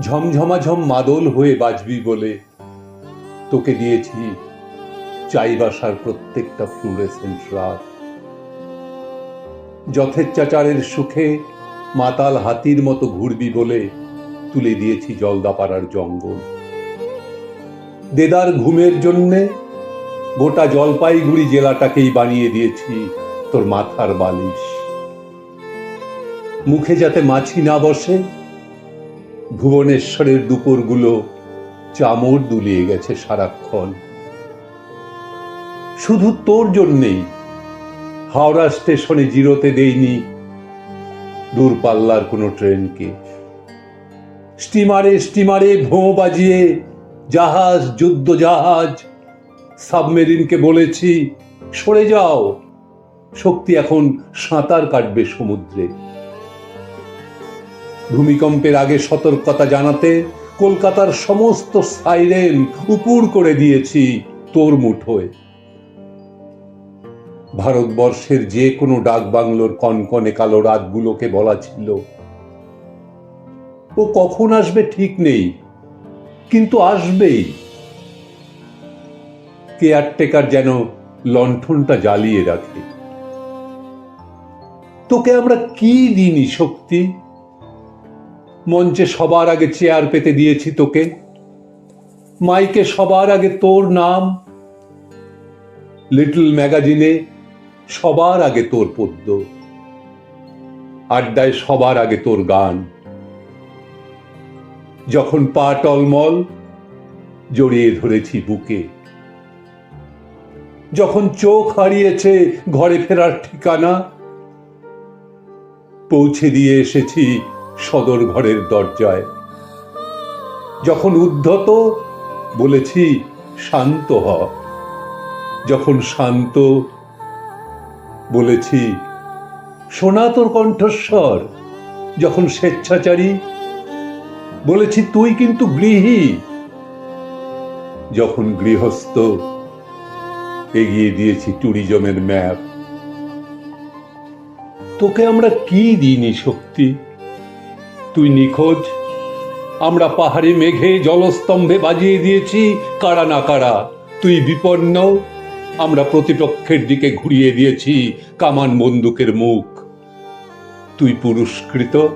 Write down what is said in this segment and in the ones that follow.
ঝমঝমাঝম মাদল হয়ে বাজবি বলে। তোকে দিয়েছি চাইবাসার প্রত্যেকটা ফ্লুরেসেন্ট রাত। যথেচ্ছাচারের সুখে মাতাল হাতির মতো ঘুরবি বলে তুলে দিয়েছি জলদাপাড়ার জঙ্গল। দেদার ঘুমের জন্যে গোটা জলপাইগুড়ি জেলাটাকেই বানিয়ে দিয়েছি তোর মাথার বালিশ। মুখে যাতে মাছি না বসে ভুবনেশ্বরের দুপুরগুলো চামর দুলিয়ে গেছে সারাক্ষণ। শুধু তোর জন্যেই হাওড়া স্টেশনে জিরোতে দেইনি দূরপাল্লার কোনো ট্রেনকে। স্টিমারে স্টিমারে ভোঁ বাজিয়ে জাহাজ, যুদ্ধ জাহাজ, সাবমেরিনকে বলেছি, সরে যাও। শক্তি এখন সাঁতার কাটবে সমুদ্রে। ভূমিকম্পের আগে সতর্কতা জানাতে কলকাতার সমস্ত সাইরেন উপুর করে দিয়েছি তোর মুঠোয় ভারতবর্ষের যে কোনো ডাক বাংলোর কনকনে কালো রাতগুলোকে বলা ছিল। ও কখন আসবে ঠিক নেই, কিন্তু আসবেই। কেয়ারটেকার যেন লণ্ঠনটা জ্বালিয়ে রাখে। তোকে আমরা কি দিনি শক্তি? মঞ্চে সবার আগে চেয়ার পেতে দিয়েছি তোকে। মাইকে সবার আগে তোর নাম। লিটল ম্যাগাজিনে সবার আগে তোর পদ্য আড্ডায় সবার আগে তোর গান। যখন পা টলমল, জড়িয়ে ধরেছি বুকে। যখন চোখ হারিয়েছে ঘরে ফেরার ঠিকানা, পৌঁছে দিয়ে এসেছি সদর ঘরের দরজায়। যখন উদ্ধত বলেছি, শান্ত হ। যখন শান্ত বলেছি শোনা তোর কণ্ঠস্বর। যখন স্বেচ্ছাচারী বলেছি, তুই কিন্তু গৃহী। যখন গৃহস্থ এগিয়ে দিয়েছি ট্যুরিজমের ম্যাপ, তোকে আমরা কি দিইনি শক্তি? তুই নিখোঁজ। আমরা পাহাড়ে মেঘে জলস্তম্ভে বাজিয়ে দিয়েছি, কারা না কারা। তুই বিপন্ন। আমরা প্রতিপক্ষের দিকে ঘুরিয়ে দিয়েছি, কামান বন্দুকের মুখ। তুই পুরস্কৃত।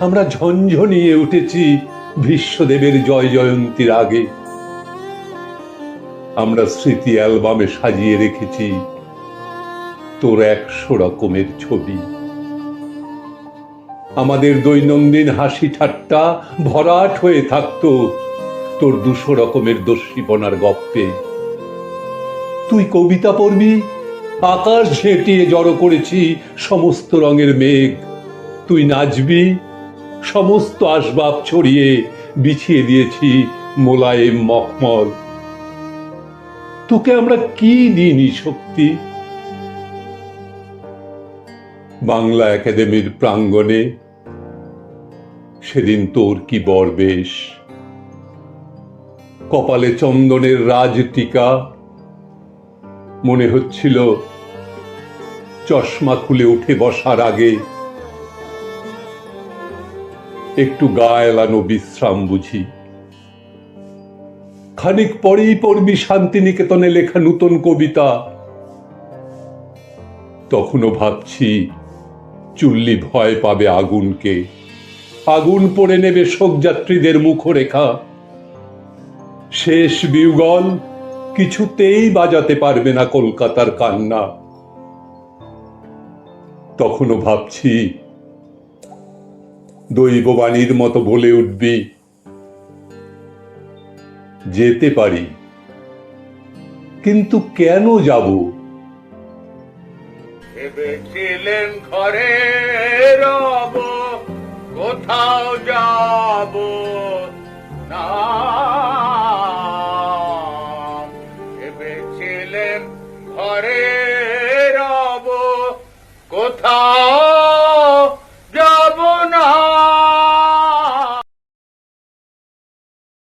আমরা ঝঞ্ঝনিয়ে উঠেছি ভীষ্মদেবের জয় জয়ন্তীর আগে। আমরা স্মৃতি অ্যালবামে সাজিয়ে রেখেছি। তোর একশো রকমের ছবি। আমাদের দৈনন্দিন হাসি ঠাট্টা ভরাট হয়ে থাকতো তোর দুশো রকমের দস্যিপনার গপ্পে। তুই কবিতা পড়বি, আকাশ ঝেঁটিয়ে জড়ো করেছি সমস্ত রঙের মেঘ। তুই নাচবি, সমস্ত আসবাব ছড়িয়ে বিছিয়ে দিয়েছি মোলায়েম মখমল। তোকে আমরা কি দিইনি শক্তি? বাংলা একাডেমির প্রাঙ্গণে। সেদিন তোর কি বরবেশ? কপালে চন্দনের রাজ টিকা। মনে হচ্ছিল চশমা খুলে উঠে বসার আগে। একটু গা এলানো বিশ্রাম বুঝি। খানিক পরেই পড়বি শান্তিনিকেতনে লেখা নূতন কবিতা। তখনও ভাবছি চুল্লি ভয় পাবে আগুনকে। আগুন পড়ে নেবে শোকযাত্রীদের মুখরেখা। শেষ বিউগল কিছুতেই বাজাতে পারবে না কলকাতার কান্না। তখনও ভাবছি, দৈববাণীর মতো বলে উঠবি, যেতে পারি। কিন্তু কেন যাব? ভেবেছিলেন ঘরে রব কোথাও যাব না। ভেবেছিলেন ঘরে রব কোথাও